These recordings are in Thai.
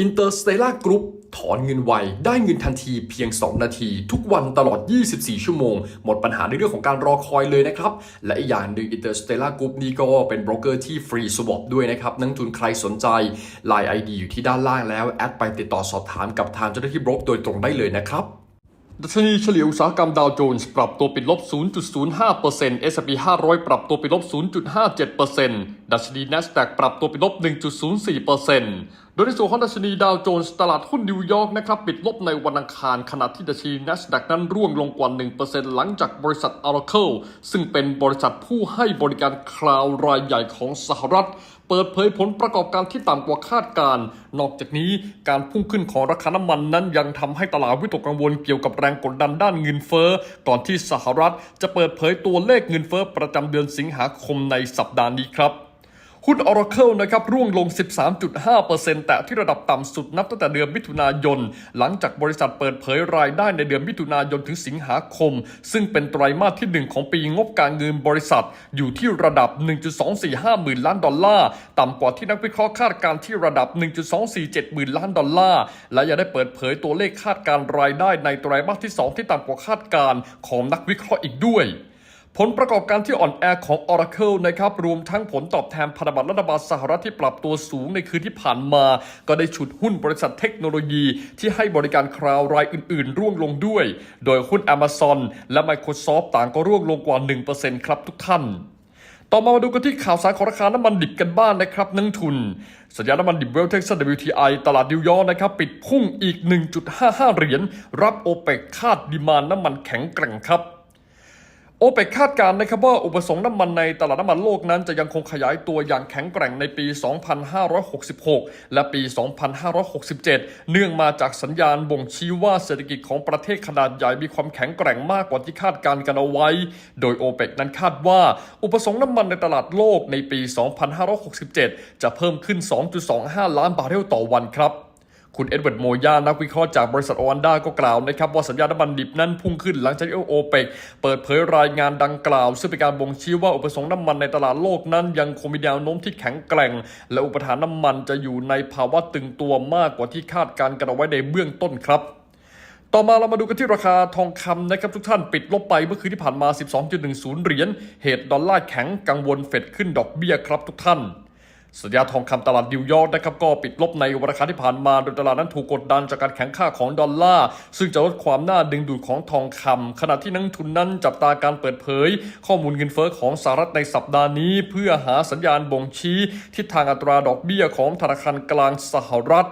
Interstellar Group ถอนเงินไว ได้เงินทันทีเพียง 2 นาที ทุกวันตลอด 24 ชั่วโมง หมดปัญหาในเรื่องของการรอคอยเลยนะครับ และอีกอย่างหนึ่ง Interstellar Group นี่ก็เป็นโบรกเกอร์ที่ฟรีสวอปด้วยนะครับ นักทุนใครสนใจ Line ID อยู่ที่ด้านล่างแล้ว แอดไปติดต่อสอบถามกับทางเจ้าหน้าที่โบรกโดยตรงได้เลยนะครับ ดัชนีเฉลี่ยอุตสาหกรรมดาวโจนส์ปรับตัวปิดลบ 0.05% S&P 500 ปรับตัวปิดลบ 0.57%ดัชนี NASDAQ ปรับตัวปิดลบ 1.04%โดยในส่วนของดัชนีดาวโจนส์ตลาดหุ้นนิวยอร์กนะครับปิดลบในวันอังคาร ขณะที่ดัชนี NASDAQ นั้นร่วงลงกว่า 1%หลังจากบริษัท Oracle ซึ่งเป็นบริษัทผู้ให้บริการคลาวด์รายใหญ่ของสหรัฐ เปิดเผยผลประกอบการที่ต่ำกว่าคาดการณ์นอกจากนี้การพุ่งขึ้นของราคาน้ำมันนั้นยังทำให้ตลาดวิตกกังวลเกี่ยวกับแรงกดดันด้านเงินเฟ้อก่อนที่สหรัฐจะเปิดเผยตัวเลขเงินเฟ้อประจำเดือนสิงหาคมในสัปดาห์นี้ครับ หุ้น Oracle นะครับร่วงลง 13.5%แต่ที่ระดับต่ำสุดนับตั้งแต่เดือนมิถุนายน หลังจากบริษัทเปิดเผยรายได้ในเดือนมิถุนายนถึงสิงหาคม ซึ่งเป็นไตรมาสที่ 1 ของปีงบการเงินบริษัท อยู่ที่ระดับ 1.245 หมื่นล้านดอลลาร์ ต่ำกว่าที่นักวิเคราะห์คาดการณ์ที่ระดับ 1.247 หมื่นล้านดอลลาร์ และยังได้เปิดเผยตัวเลขคาดการณ์รายได้ในไตรมาสที่ 2 ที่ต่ำกว่าคาดการณ์ของนักวิเคราะห์อีกด้วย ผลประกอบการที่อ่อนแอของ Oracle นะครับรวมทั้งผลตอบแทนพันธบัตรรัฐบาลสหรัฐที่ปรับตัวสูงในคืนที่ผ่านมา ก็ได้ฉุดหุ้นบริษัทเทคโนโลยีที่ให้บริการคลาวรายอื่น ๆ ร่วงลงด้วย โดยหุ้น Amazon และ Microsoft ต่างก็ร่วงลงกว่า 1%ครับทุกท่านต่อมามาดูกันที่ข่าวสารของราคาน้ำมันดิบกันบ้างนะครับนักทุน สัญญาณน้ำมันดิบเวลเท็กซัส WTI ตลาดนิวยอร์กนะครับปิดพุ่งอีก 1.55 เหรียญรับโอเปกคาดดีมานน้ำมันแข็งแกร่งครับ โอเปกคาดการณ์นะครับว่าอุปสงค์น้ำมันในตลาดน้ำมันโลกนั้นจะยังคงขยายตัวอย่างแข็งแกร่งในปี 2566 และปี 2567 เนื่องมาจากสัญญาณบ่งชี้ว่าเศรษฐกิจของประเทศขนาดใหญ่มีความแข็งแกร่งมากกว่าที่คาดการณ์กันเอาไว้ โดยโอเปกนั้นคาดว่าอุปสงค์น้ำมันในตลาดโลกในปี 2567 จะเพิ่มขึ้น 2.25 ล้านบาร์เรลต่อวันครับ คุณเอ็ดเวิร์ดโมยา นักวิเคราะห์จากบริษัทโอวันด้าก็กล่าวนะครับว่าสัญญาณน้ำมันดิบนั้นพุ่งขึ้นหลังจากที่โอเปกเปิดเผยรายงานดังกล่าว ซึ่งเป็นการบ่งชี้ว่าอุปสงค์น้ำมันในตลาดโลกนั้น ยังคงมีแนวโน้มที่แข็งแกร่ง และอุปทานน้ำมันจะอยู่ในภาวะตึงตัวมากกว่าที่คาดการณ์กันเอาไว้ในเบื้องต้นครับต่อมาเรามาดูกันที่ราคาทองคำนะครับทุกท่านปิดลบไปเมื่อคืนที่ผ่านมา 12.10 เหรียญ เหตุดอลลาร์แข็งกังวลเฟดขึ้นดอกเบี้ยครับทุกท่าน สัญญาทองคำตลาดนิวยอร์กนะครับก็ปิดลบในวันราคาที่ผ่านมา โดยตลาดนั้นถูกกดดันจากการแข็งค่าของดอลลาร์ซึ่งจะลดความน่าดึงดูดของทองคำขณะที่นักทุนนั้นจับตาการเปิดเผย ข้อมูลเงินเฟ้อของสหรัฐในสัปดาห์นี้ เพื่อหาสัญญาณบ่งชี้ทิศทางอัตราดอกเบี้ยของธนาคารกลางสหรัฐ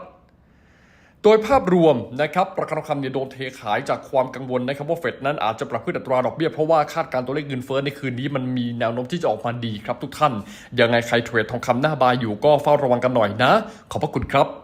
โดยภาพรวมนะครับราคาทองคำเนี่ยโดนเทขายจากความกังวลนะครับว่าเฟดนั้นอาจจะปรับขึ้นอัตราดอกเบี้ยเพราะว่าคาดการตัวเลขเงินเฟ้อในคืนนี้มันมีแนวโน้มที่จะออกมาดีครับทุกท่านยังไงใครเทรดทองคำหน้าบายอยู่ก็เฝ้าระวังกันหน่อยนะ ขอบพระคุณครับ